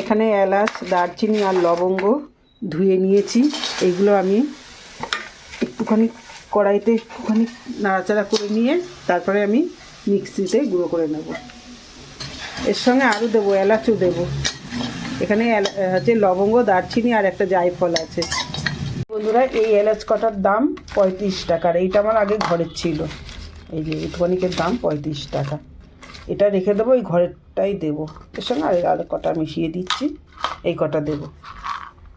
এখানে এলাচ, দারচিনি আর লবঙ্গ ধুয়ে নিয়েছি। এইগুলো আমি একটুখানি কড়াইতে একটুখানি নাড়াচাড়া করে নিয়ে তারপরে আমি মিক্সিতে গুঁড়ো করে নেব। এর সঙ্গে আরও দেবো, এলাচও দেবো। এখানে হচ্ছে লবঙ্গ, দারচিনি আর একটা জায়ফল আছে। বন্ধুরা, এই এলাচ কটার দাম? পঁয়ত্রিশ টাকার। এইটা আমার আগে ঘরের ছিল। এই যে একটুখানিকের দাম পঁয়ত্রিশ টাকা। এটা রেখে দেবো, এই ঘরেরটাই দেবো। এর সঙ্গে আর আরও কটা মিশিয়ে দিচ্ছি, এই কটা দেবো।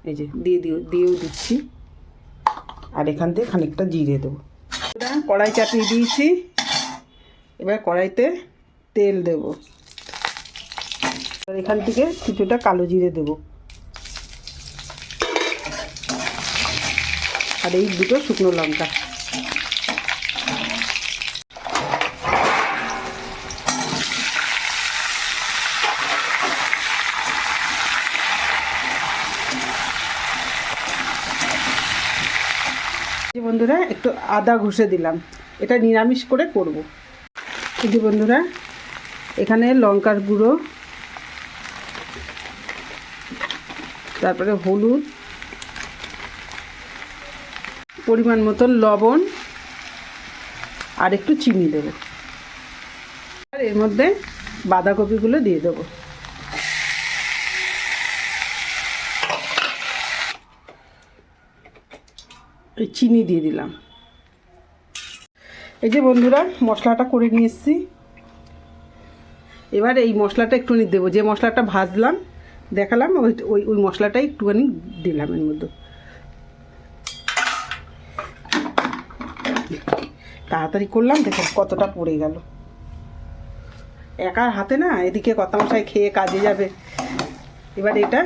এই যে দিয়ে দিও, দিয়েও দিচ্ছি। আর এখান থেকে খানিকটা জিরে দেবো। কড়াই চাপিয়ে দিয়েছি। এবার কড়াইতে তেল দেবো। আর এখান থেকে কিছুটা কালো জিরে দেবো। আর এই দুটো শুকনো লঙ্কা। বন্ধুরা, একটু আদা ঘষে দিলাম। এটা নিরামিষ করে করব। এই বন্ধুরা, এখানে লঙ্কার গুঁড়ো, তারপরে হলুদ, পরিমাণ মতন লবণ, আর একটু চিনি দেবো। আর এর মধ্যে বাঁধাকপিগুলো দিয়ে দেবো। চিনি দিয়ে দিলাম। এই যে বন্ধুরা, মশলাটা করে নিয়ে এসেছি। এবার এই মশলাটা একটুখানি দেবো। যে মশলাটা ভাজলাম, দেখালাম, ওই ওই ওই মশলাটাই একটুখানি দিলাম এর মধ্যে। তাড়াতাড়ি করলাম, দেখো কতটা পড়ে গেল। একার হাতে না, এদিকে কত মশাই খেয়ে কাজে যাবে। এবার এটা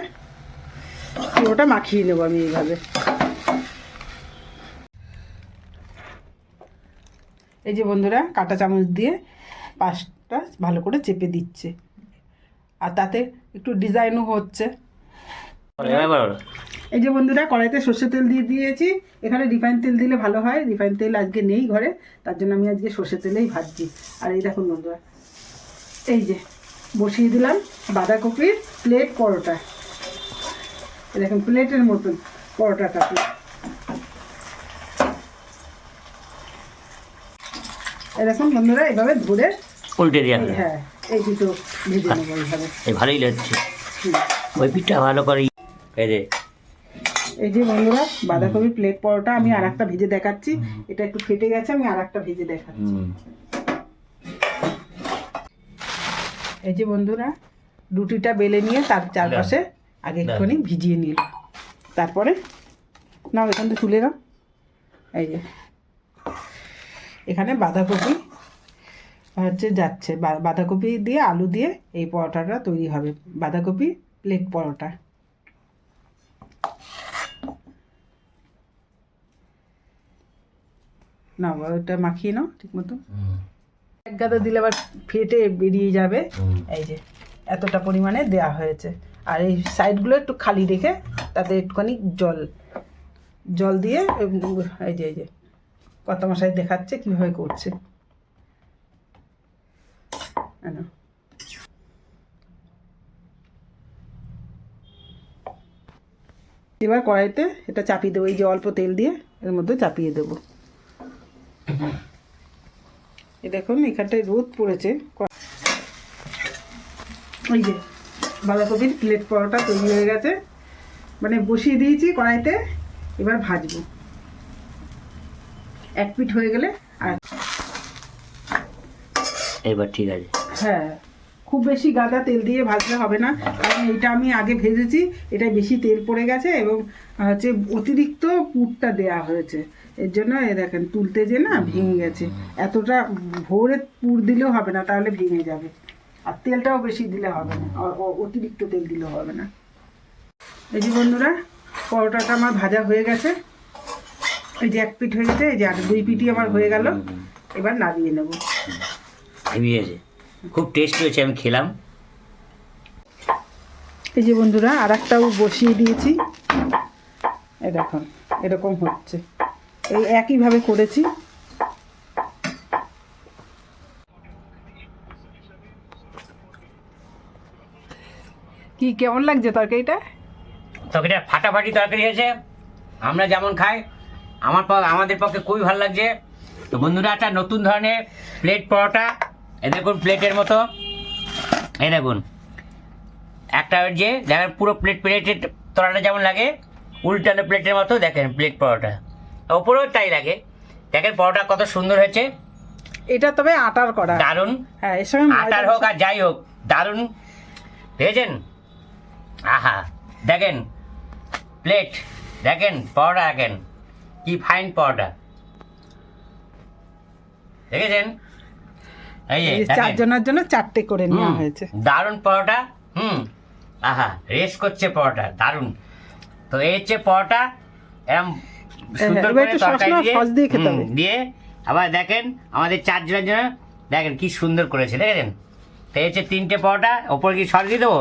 পুরোটা মাখিয়ে নেব আমি এইভাবে। এই যে বন্ধুরা, কাঁটা চামচ দিয়ে পাশটা ভালো করে চেপে দিচ্ছে। আর তাতে একটু ডিজাইনও হচ্ছে। এই যে বন্ধুরা, কড়াইতে সর্ষে তেল দিয়ে দিয়েছি। এখানে রিফাইন তেল দিলে ভালো হয়। রিফাইন তেল আজকে নেই ঘরে, তার জন্য আমি আজকে সর্ষে তেলেই ভাজছি। আর এই দেখুন বন্ধুরা এই যে বসিয়ে দিলাম বাঁধাকপির প্লেট পরোটা। এই দেখুন প্লেটের মতন পরোটাটা এই দেখুন বন্ধুরা এভাবে ধরে উল্টে দিয়ে হ্যাঁ এই দুটো ভেজে নেব এইভাবে। ভালোই লাগছে। ওই পিঠটা ভালো করে এই যে। এই যে বন্ধুরা বাঁধাকপি প্লেট পরোটা আমি আর একটা ভেজে দেখাচ্ছি। এটা একটু ফেটে গেছে আমি আর একটা ভেজে দেখাচ্ছি। এই যে বন্ধুরা রুটিটা বেলে নিয়ে তার চারপাশে আগে একটুখানি ভিজিয়ে নিল। তারপরে নাও এখান থেকে তুলে নাও। এই যে এখানে বাঁধাকপি হচ্ছে যাচ্ছে। বাঁধাকপি দিয়ে আলু দিয়ে এই পরোটাটা তৈরি হবে। বাঁধাকপি প্লেট পরোটা। না ওটা মাখিয়ে নাও ঠিক মতো। এক গাদা দিলে আবার ফেটে বেরিয়ে যাবে। এই যে এতটা পরিমাণে দেয়া হয়েছে। আর এই সাইডগুলো একটু খালি রেখে তাতে একটুখানি জল জল দিয়ে এই যে এই যে কত মশাই দেখাচ্ছে কীভাবে করছে। এবার কড়াইতে এটা চাপিয়ে দেবো এই যে অল্প তেল দিয়ে এর মধ্যে চাপিয়ে দেবো। দেখুন এখানটায় রোদ পড়েছে। ওই যে বাঁধাকপির প্লেট পরোটা তৈরি হয়ে গেছে। মানে বসিয়ে দিয়েছি কড়াইতে এবার ভাজবো। এক পিঠ হয়ে গেলে আর এবার ঠিক আছে। হ্যাঁ। খুব বেশি গাদা তেল দিয়ে ভাজলে হবে না কারণ এটা আমি আগে ভেজেছি এটা বেশি তেল পড়ে গেছে এবং হচ্ছে অতিরিক্ত পুরটা দেয়া হয়েছে। এর জন্য এ দেখেন তুলতে যে না ভেঙে গেছে এতটা ভোরে পুর দিলেও হবে না তাহলে ভেঙে যাবে। আর তেলটাও বেশি দিলে হবে না অতিরিক্ত তেল দিলেও হবে না। এই যে বন্ধুরা পরোটাটা আমার ভাজা হয়ে গেছে। এই যে এক পিঠ হয়ে গেছে এই যে আর দুই পিঠই আমার হয়ে গেল। এবার নামিয়ে নেব। খুব টেস্ট হয়েছে আমি খেলাম। এই যে বন্ধুরা আর একটাও বসিয়ে দিয়েছি। এই দেখুন এরকম হচ্ছে। এই একইভাবে করেছি। কি কেমন লাগছে তরকারিটা? তরকারিটা ফাটাফাটি তরকারি হয়েছে। আমরা যেমন খাই আমার আমাদের পক্ষে খুবই ভালো লাগছে। তো বন্ধুরা একটা নতুন ধরনের প্লেট পরোটা এ দেখুন প্লেটের মতো। এই দেখুন। একটা যে দেখেন পুরো প্লেট প্লেটের তলাটা যেমন লাগে উল্টানো প্লেটের মতো দেখেন প্লেট পরোটা। ওপরেও তাই লাগে। দেখেন পরোটা কত সুন্দর হয়েছে। এটা তবে আটার করা দারুণ। হ্যাঁ এর ময়দা আটার হোক আর যাই হোক দারুণ। ভেজেন? আহা দেখেন প্লেট দেখেন পরোটা দেখেন কি ফাইন পরোটা। দেখেছেন? এই দেখেন। চারজনের জন্য চারটে করে নেওয়া হয়েছে। দারুণ পরোটা হুম আহা রেস করছে পরোটা দারুণ। তো এই হচ্ছে পরোটা এরম সুন্দর করে তরকারি দিয়ে দিয়ে আবার দেখেন আমাদের চারজনের জন্য দেখেন কি সুন্দর করেছে দেখেছেন? তো এই হচ্ছে তিনটে পরোটা ওপর কি সস দিয়ে দেবো?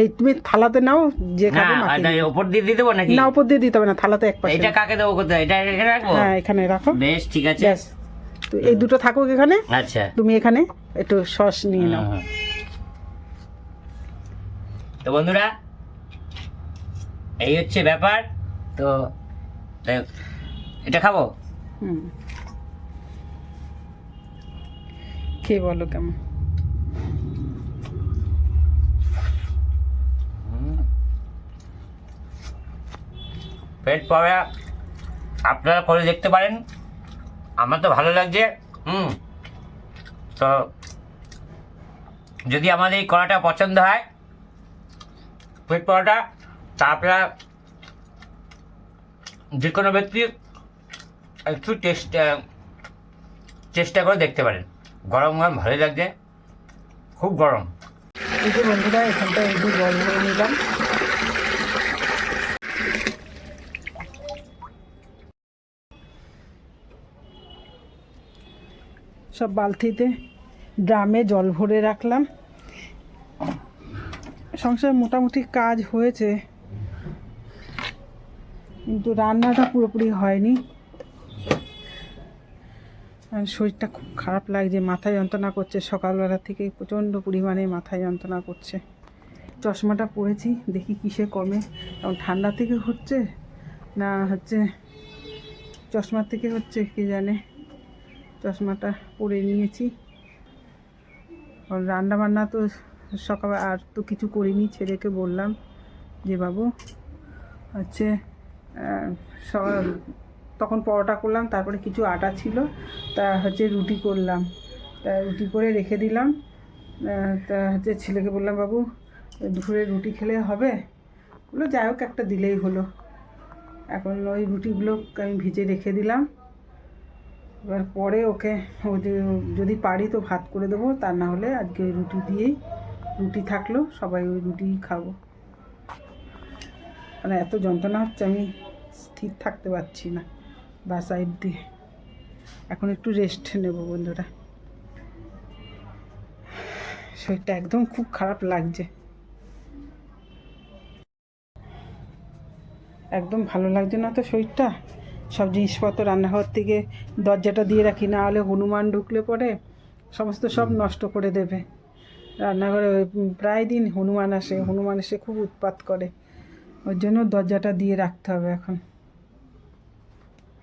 এই তুমি থালাতে নাও যে খাবে মাখিয়ে না, ওপর দিয়ে দিয়ে দেবো নাকি? না উপর দিয়ে দিতে হবে না থালাতে এক পাশে। এটা কাকে দেবো কোথায়? এটা এখানে রাখব? হ্যাঁ এখানে রাখো। বেশ ঠিক আছে। এই দুটো থাকুক এখানে। আচ্ছা। তুমি এখানে একটু সস নিয়ে নাও। তো বন্ধুরা এই হচ্ছে ব্যাপার। তো এটা খাব? হুম। খেয়ে বলো কেমন। পেট পড়া আপনারা করে দেখতে পারেন। আমার তো ভালো লাগছে, হুম। তো যদি আমাদের এই কড়াটা পছন্দ হয় পেট পড়াটা তা আপনারা যে কোনো ব্যক্তি একটু টেস্ট চেষ্টা করে দেখতে পারেন। গরম গরম ভালোই লাগছে, খুব গরম। যে বন্ধুরা এখানটা একটু জল নিলাম। সব বালতিতে ড্রামে জল ভরে রাখলাম। সংসারে মোটামুটি কাজ হয়েছে, কিন্তু রান্নাটা পুরোপুরি হয়নি। আর শরীরটা খুব খারাপ লাগছে, মাথায় যন্ত্রণা করছে, সকালবেলা থেকে প্রচণ্ড পরিমাণে মাথায় যন্ত্রণা করছে। চশমাটা পরেছি, দেখি কিসে কমে। কারণ ঠান্ডা থেকে হচ্ছে না হচ্ছে, চশমার থেকে হচ্ছে, কি জানে? চশমাটা পরে নিয়েছি। রান্না বান্না তো সকাল আর তো কিছু করিনি, ছেলেকে বললাম যে, বাবু, হচ্ছে তখন পরোটা করলাম, তারপরে কিছু আটা ছিল, তা হচ্ছে রুটি করলাম। তা রুটি করে রেখে দিলাম। তা হচ্ছে ছেলেকে বললাম, বাবু, দুপুরে রুটি খেলে হবে? বলল, যাই হোক, একটা দিলেই হলো। এখন ওই রুটিগুলো আমি ভিজে রেখে দিলাম। এবার পরে ওকে ও যদি পারি তো ভাত করে দেবো, তা না হলে আজকে রুটি দিয়েই রুটি থাকল, সবাই ওই রুটিই খাব। মানে এত যন্ত্রণা হচ্ছে, আমি স্থির থাকতে পারছি না, বা সাইড দিয়ে। এখন একটু রেস্ট নেব বন্ধুরা। শরীরটা একদম খুব খারাপ লাগছে। একদম ভালো লাগছে না তো শরীরটা? সব জিনিসপত্র রান্নাঘর থেকে দরজাটা দিয়ে রাখি না হলে হনুমান ঢুকলে পরে সমস্ত সব নষ্ট করে দেবে। রান্নাঘরে প্রায় দিন হনুমান আসে হনুমান এসে খুব উৎপাত করে। ওর জন্য দরজাটা দিয়ে রাখতে হবে এখন।